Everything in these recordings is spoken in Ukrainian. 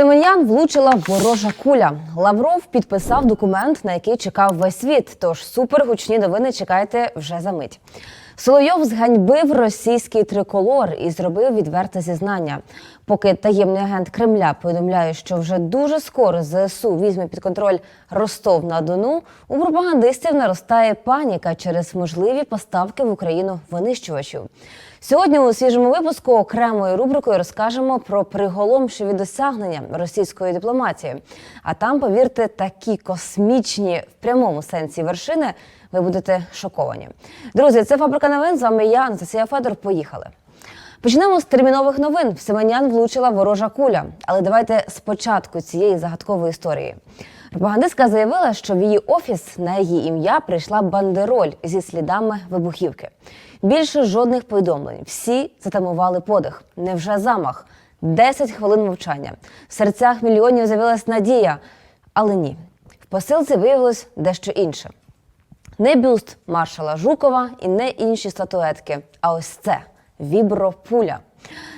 Семен'ян влучила ворожа куля. Лавров підписав документ, на який чекав весь світ. Тож супергучні новини чекайте вже за мить. Соловйов зганьбив російський триколор і зробив відверте зізнання. Поки таємний агент Кремля повідомляє, що вже дуже скоро ЗСУ візьме під контроль Ростов на Дону, у пропагандистів наростає паніка через можливі поставки в Україну винищувачів. Сьогодні у свіжому випуску окремою рубрикою розкажемо про приголомшиві досягнення російської дипломатії. А там, повірте, такі космічні в прямому сенсі вершини. Ви будете шоковані. Друзі, це фабрика новин. З вами я, Анастасія Федор. Поїхали. Почнемо з термінових новин. В Семенян влучила ворожа куля. Але давайте спочатку цієї загадкової історії. Пропагандистка заявила, що в її офіс на її ім'я прийшла бандероль зі слідами вибухівки. Більше жодних повідомлень. Всі затамували подих. Невже замах? 10 хвилин мовчання. В серцях мільйонів з'явилась надія. Але ні, в посилці виявилось дещо інше. Не бюст маршала Жукова і не інші статуетки. А ось це вібропуля.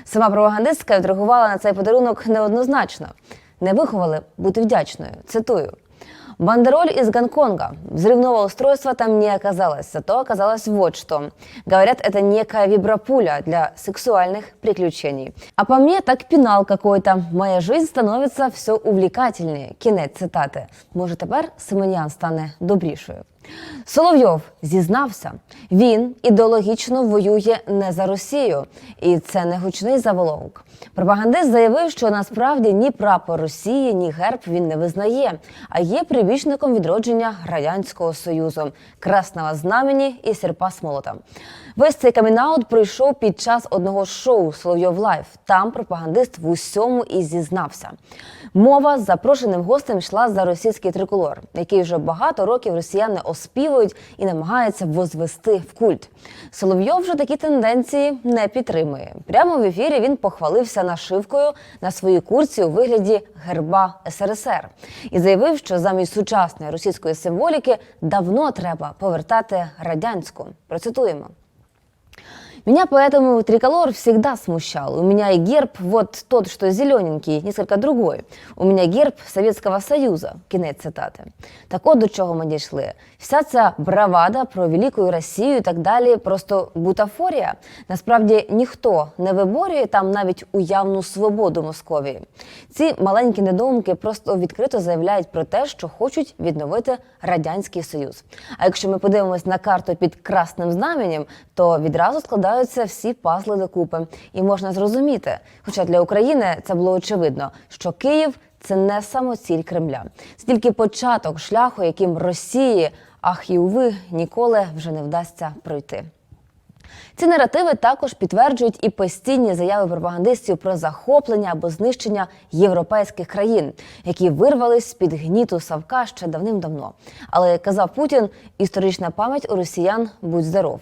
Сама пропагандистка відреагувала на цей подарунок неоднозначно Не виховали бути вдячною. Цитую. Бандероль из Гонконга. Взрывного устройства там не оказалось, зато оказалось вот что. Говорят, это некая вибропуля для сексуальных приключений. А по мне так пенал какой-то. Моя жизнь становится все увлекательнее. Кінець цитати. Може, тепер Семенян стане добрішою. Соловйов зізнався, він ідеологічно воює не за Росію, і це не гучний заголовок. Пропагандист заявив, що насправді ні прапор Росії, ні герб він не визнає, а є прибічником відродження радянського союзу, красного знамені і серпа смолота. Весь цей камінаут пройшов під час одного шоу Соловйов Лайф. Там пропагандист в усьому і зізнався. Мова з запрошеним гостем йшла за російський триколор, який вже багато років росіяни оспівують і намагаються возвести в культ. Соловйов вже такі тенденції не підтримує. Прямо в ефірі він похвалився нашивкою на своїй курці у вигляді герба СРСР і заявив, що замість сучасної російської символіки давно треба повертати радянську. Процитуємо. Меня поэтому триколор всегда смущал. У меня и герб вот тот, что зелененький, несколько другой. У меня герб Советского Союза. Кінець цитати. Так от до чого ми дійшли. Вся ця бравада про велику Росію і так далі просто бутафорія. Насправді ніхто не виборює там навіть уявну свободу Московії. Ці маленькі недоумки просто відкрито заявляють про те, що хочуть відновити радянський союз. А якщо ми подивимось на карту під красним знаменем, то відразу складаються всі пазли докупи, і можна зрозуміти. Хоча для України це було очевидно, що Київ це не самоціль Кремля, це тільки початок шляху, яким Росії, ах і уви, ніколи вже не вдасться пройти. Ці наративи також підтверджують і постійні заяви пропагандистів про захоплення або знищення європейських країн, які вирвались з під гніту Савка ще давним-давно. Але як казав Путін, історична пам'ять у росіян будь здоров.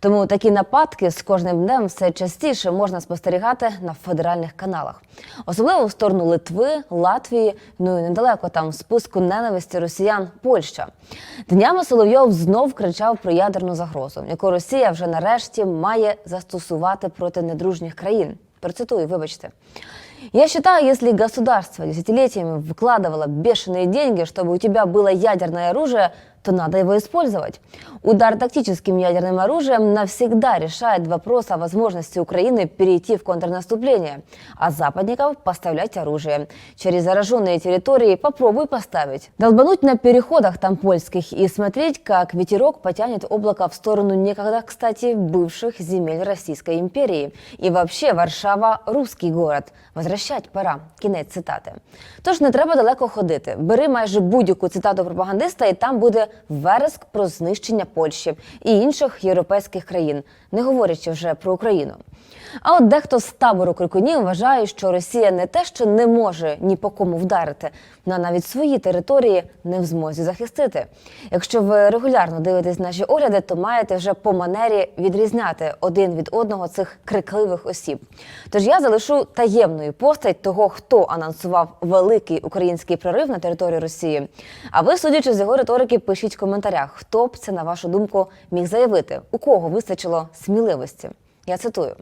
Тому такі нападки з кожним днем все частіше можна спостерігати на федеральних каналах, особливо в сторону Литви, Латвії, ну і недалеко там в списку ненависті росіян Польща. Днями Соловйов знов кричав про ядерну загрозу, яку Росія вже нарешті має застосувати проти недружніх країн. Процитую, вибачте. Я считаю, если государство десятилетиями вкладывало бешеные деньги, чтобы у тебя было ядерное оружие, то надо его использовать. Удар тактическим ядерным оружием навсегда решает вопрос о возможности Украины перейти в контрнаступление, а западников поставлять оружие. Через зараженные территории попробуй поставить. Долбануть на переходах там польских и смотреть, как ветерок потянет облако в сторону некогда, кстати, бывших земель Российской империи. И вообще Варшава – русский город. Возвращать пора. Кінець цитати. Тож не треба далеко ходити. Бери майже будь-яку цитату пропагандиста, і там буде вереск про знищення Польщі і інших європейських країн, не говорячи вже про Україну. А от дехто з табору крикунів вважає, що Росія не те, що не може ні по кому вдарити, вона навіть свої території не в змозі захистити. Якщо ви регулярно дивитесь наші огляди, то маєте вже по манері відрізняти один від одного цих крикливих осіб. Тож я залишу таємною постать того, хто анонсував великий український прорив на території Росії. А ви, судячи з його риторики, пишіть в коментарях, хто б це, на вашу думку, міг заявити, у кого вистачило сміливості. Я цитую.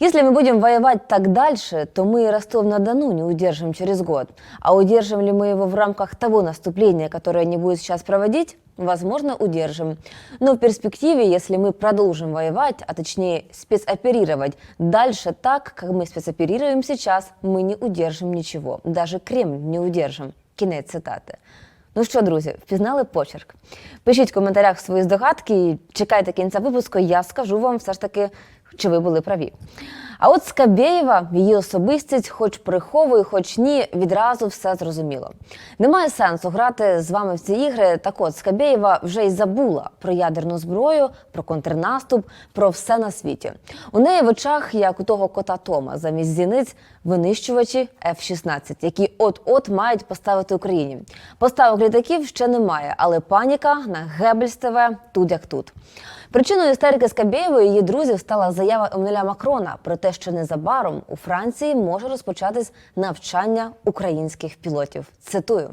Если мы будем воевать так дальше, то мы и Ростов-на-Дону не удержим через год. А удержим ли мы его в рамках того наступления, которое они будут сейчас проводить? Возможно, удержим. Но в перспективе, если мы продолжим воевать, а точнее спецоперировать дальше так, как мы спецоперируем сейчас, мы не удержим ничего. Даже Кремль не удержим. Кінець цитати. Ну що, друзі, впізнали почерк? Пишіть в коментарях свої здогадки і чекайте кінця випуску. Я скажу вам все ж таки, чи ви були праві. А от Скабєєва, її особистість, хоч приховує, хоч ні, відразу все зрозуміло. Немає сенсу грати з вами в ці ігри. Так от Скабєєва вже й забула про ядерну зброю, про контрнаступ, про все на світі. У неї в очах, як у того кота Тома, замість зіниць винищувачі F-16, які от-от мають поставити Україні. Поставок літаків ще немає, але паніка на Гебельс ТВ тут як тут. Причиною істерики Скабєєвої її друзів стала заява Еммануеля Макрона про те, що незабаром у Франції може розпочатись навчання українських пілотів. Цитую.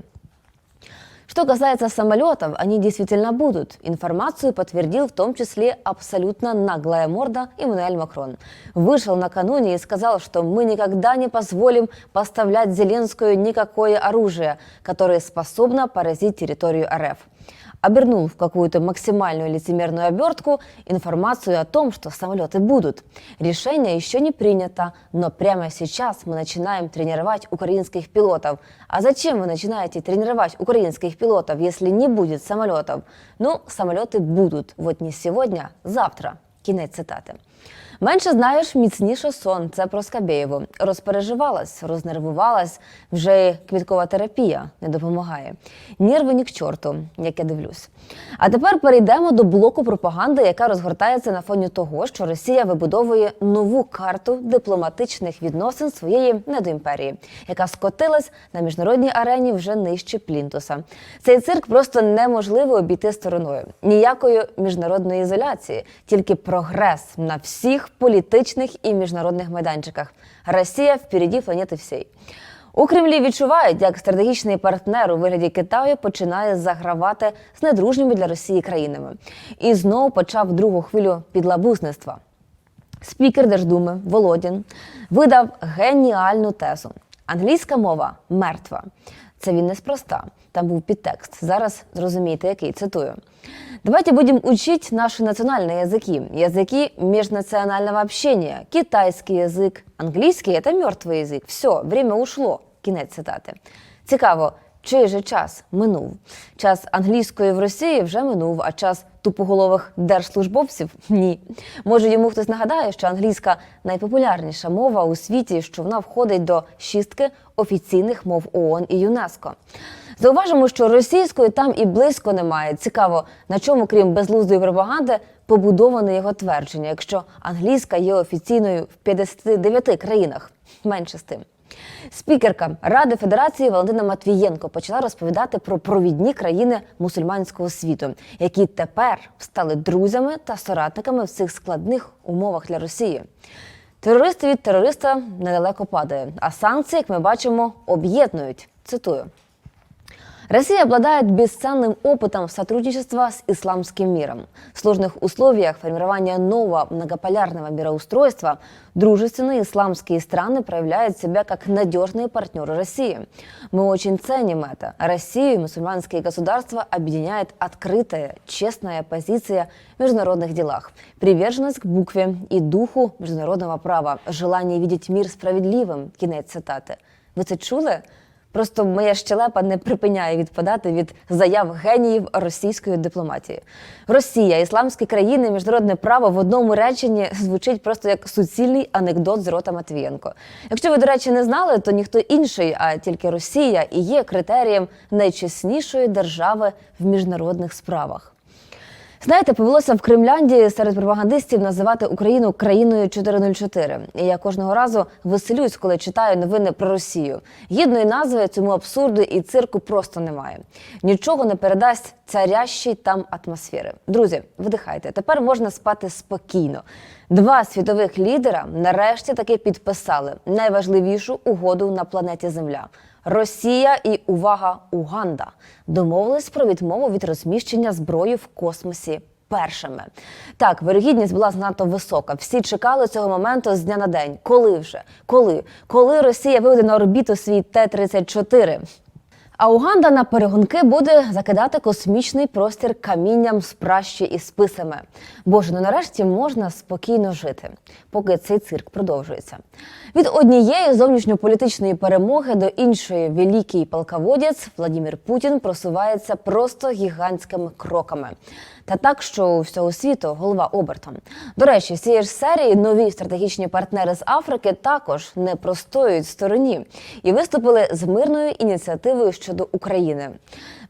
Что касается самолетов, они действительно будут. Информацию подтвердил в том числе абсолютно наглая морда Эммануэль Макрон. Вышел накануне и сказал, что мы никогда не позволим поставлять Зеленскую никакое оружие, которое способно поразить территорию РФ обернул в какую-то максимальную лицемерную обертку информацию о том, что самолеты будут. Решение еще не принято, но прямо сейчас мы начинаем тренировать украинских пилотов. А зачем вы начинаете тренировать украинских пилотов, если не будет самолетов? Ну, самолеты будут. Вот не сегодня, завтра. Кінець цитати. Менше знаєш, міцніше сон. Це про Скабєєву. Розпереживалась, рознервувалась. Вже й квіткова терапія не допомагає. Нерви ні к чорту, як я дивлюсь. А тепер перейдемо до блоку пропаганди, яка розгортається на фоні того, що Росія вибудовує нову карту дипломатичних відносин своєї недоімперії, яка скотилась на міжнародній арені вже нижче плінтуса. Цей цирк просто неможливо обійти стороною. Ніякої міжнародної ізоляції, тільки прогрес на всіх політичних і міжнародних майданчиках. Росія впереді планети всій. У Кремлі відчувають, як стратегічний партнер у вигляді Китаю починає загравати з недружніми для Росії країнами і знову почав другу хвилю підлабузництва. Спікер Держдуми Володін видав геніальну тезу: англійська мова мертва. Це він неспроста. Там був підтекст. Зараз зрозумієте, який цитую. Давайте будем учить наши национальные языки, языки межнационального общения. Китайский язык, английский – это мертвый язык. Все, время ушло. Кінець цитати. Цікаво, чий же час минув? Час англійської в Росії вже минув, а час тупоголових держслужбовців ні. Може, йому хтось нагадає, що англійська найпопулярніша мова у світі, що вона входить до шістки офіційних мов ООН і ЮНЕСКО. Зауважимо, що російської там і близько немає. Цікаво, на чому, крім безглуздої пропаганди, побудоване його твердження, якщо англійська є офіційною в 59 країнах. Менше з тим. Спікерка Ради Федерації Валентина Матвієнко почала розповідати про провідні країни мусульманського світу, які тепер стали друзями та соратниками в цих складних умовах для Росії. Терористи від терориста недалеко падає, а санкції, як ми бачимо, об'єднують. Цитую. Россия обладает бесценным опытом сотрудничества с исламским миром. В сложных условиях формирования нового многополярного мироустройства дружественные исламские страны проявляют себя как надежные партнеры России. Мы очень ценим это. Россию и мусульманские государства объединяет открытая, честная позиция в международных делах, приверженность к букве и духу международного права, желание видеть мир справедливым. Кінець цитати. Ви це чули? Просто моя щелепа не припиняє відпадати від заяв геніїв російської дипломатії. Росія, ісламські країни, міжнародне право в одному реченні звучить просто як суцільний анекдот з рота Матвієнко. Якщо ви, до речі, не знали, то ніхто інший, а тільки Росія, і є критерієм найчеснішої держави в міжнародних справах. Знаєте, повелося в Кремлянді серед пропагандистів називати Україну країною 404. І я кожного разу веселюсь, коли читаю новини про Росію. Гідної назви цьому абсурду і цирку просто немає. Нічого не передасть царящій там атмосфери. Друзі, видихайте. Тепер можна спати спокійно. Два світових лідера нарешті таки підписали найважливішу угоду на планеті Земля. Росія і увага Уганда домовились про відмову від розміщення зброї в космосі першими. Так, вирогідність була знато висока. Всі чекали цього моменту з дня на день. Коли вже? Коли? Коли Росія виведе на орбіту свій Т-34? А Уганда на перегонки буде закидати космічний простір камінням з пращі і списами. Боже, ну нарешті можна спокійно жити, поки цей цирк продовжується. Від однієї зовнішньополітичної перемоги до іншої великий полководець Владимир Путін просувається просто гігантськими кроками. Та так, що всього світу голова обертом. До речі, цієї ж серії нові стратегічні партнери з Африки також не простоюють стороні і виступили з мирною ініціативою щодо України.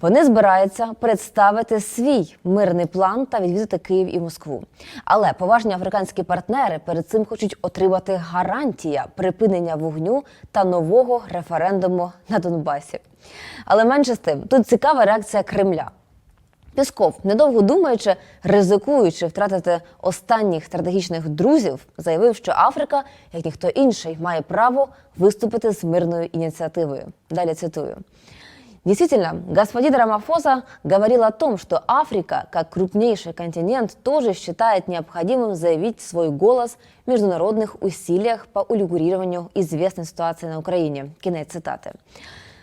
Вони збираються представити свій мирний план та відвідати Київ і Москву. Але поважні африканські партнери перед цим хочуть отримати гарантія припинення вогню та нового референдуму на Донбасі. Але менше з тим, тут цікава реакція Кремля. Пісков, недовго думаючи, ризикуючи втратити останніх стратегічних друзів, заявив, що Африка, як ніхто інший, має право виступити з мирною ініціативою. Далі цитую. Действительно, господин Рамафоса говорил о том, что Африка, как крупнейший континент, тоже считает необходимым заявить свой голос в международных усилиях по урегулированию известной ситуации на Украине. Кінець цитати.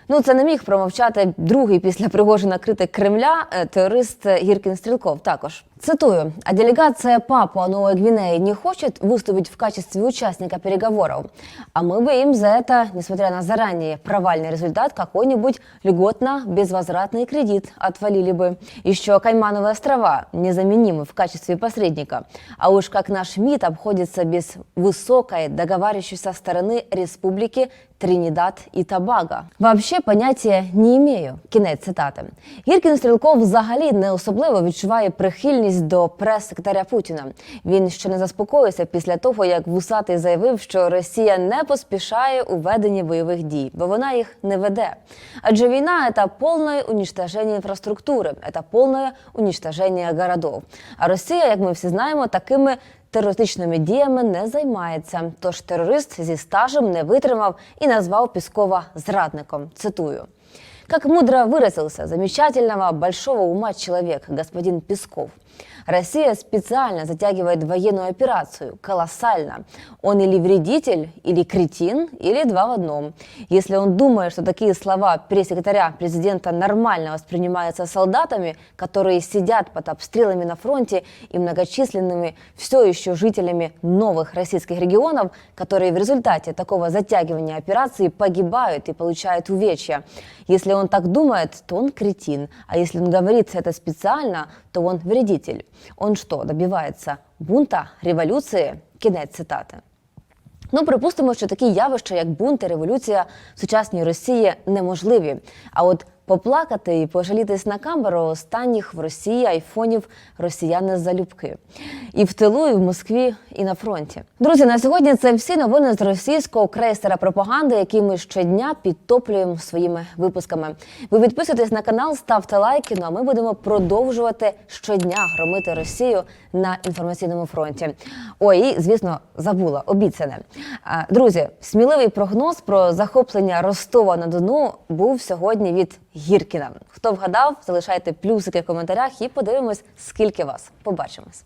Ну, це не міг промовчати другий після Пригожина критик Кремля, теорист терорист Гіркін Стрілков також. Цитую, а делегация Папуа Новой Гвинеи не хочет выступить в качестве участника переговоров. А мы бы им за это, несмотря на заранее провальный результат, какой-нибудь льготно-безвозвратный кредит отвалили бы. Еще Каймановые острова незаменимы в качестве посредника. А уж как наш МИД обходится без высокой договаривающейся стороны республики Тринидад і Табаго. Вообще поняття не імею. Кінець цитати. Гіркін Стрілков взагалі не особливо відчуває прихильність до прес-секретаря Путіна. Він ще не заспокоївся після того, як Вусатий заявив, що Росія не поспішає у веденні бойових дій, бо вона їх не веде. Адже війна це повне уничтоження інфраструктури, це повне уничтоження городов. А Росія, як ми всі знаємо, такими терористичними діями не займається. Тож терорист зі стажем не витримав і назвав Піскова зрадником. Цитую. Как мудро выразился замечательного большого ума человек, господин Песков. Россия специально затягивает военную операцию, колоссально. Он или вредитель, или кретин, или два в одном. Если он думает, что такие слова пресс-секретаря президента нормально воспринимаются солдатами, которые сидят под обстрелами на фронте и многочисленными все еще жителями новых российских регионов, которые в результате такого затягивания операции погибают и получают увечья. Если он так думает, то он кретин, а если он говорит это специально, то он вредитель. Он что, добивается бунта, революции? Кінець цитати. Ну, припустимо, що такі явища, як бунт і революція в сучасній Росії, неможливі. А от поплакати і пожалітись на камеру останніх в Росії айфонів росіяни залюбки. І в тилу, і в Москві, і на фронті. Друзі, на сьогодні це всі новини з російського крейсера пропаганди, які ми щодня підтоплюємо своїми випусками. Ви підписуйтесь на канал, ставте лайки. Ну а ми будемо продовжувати щодня громити Росію на інформаційному фронті. Ой, і, звісно, забула обіцяне. Друзі, сміливий прогноз про захоплення Ростова на Дону був сьогодні від Гіркіна. Хто вгадав, залишайте плюсики в коментарях і подивимось, скільки вас. Побачимось.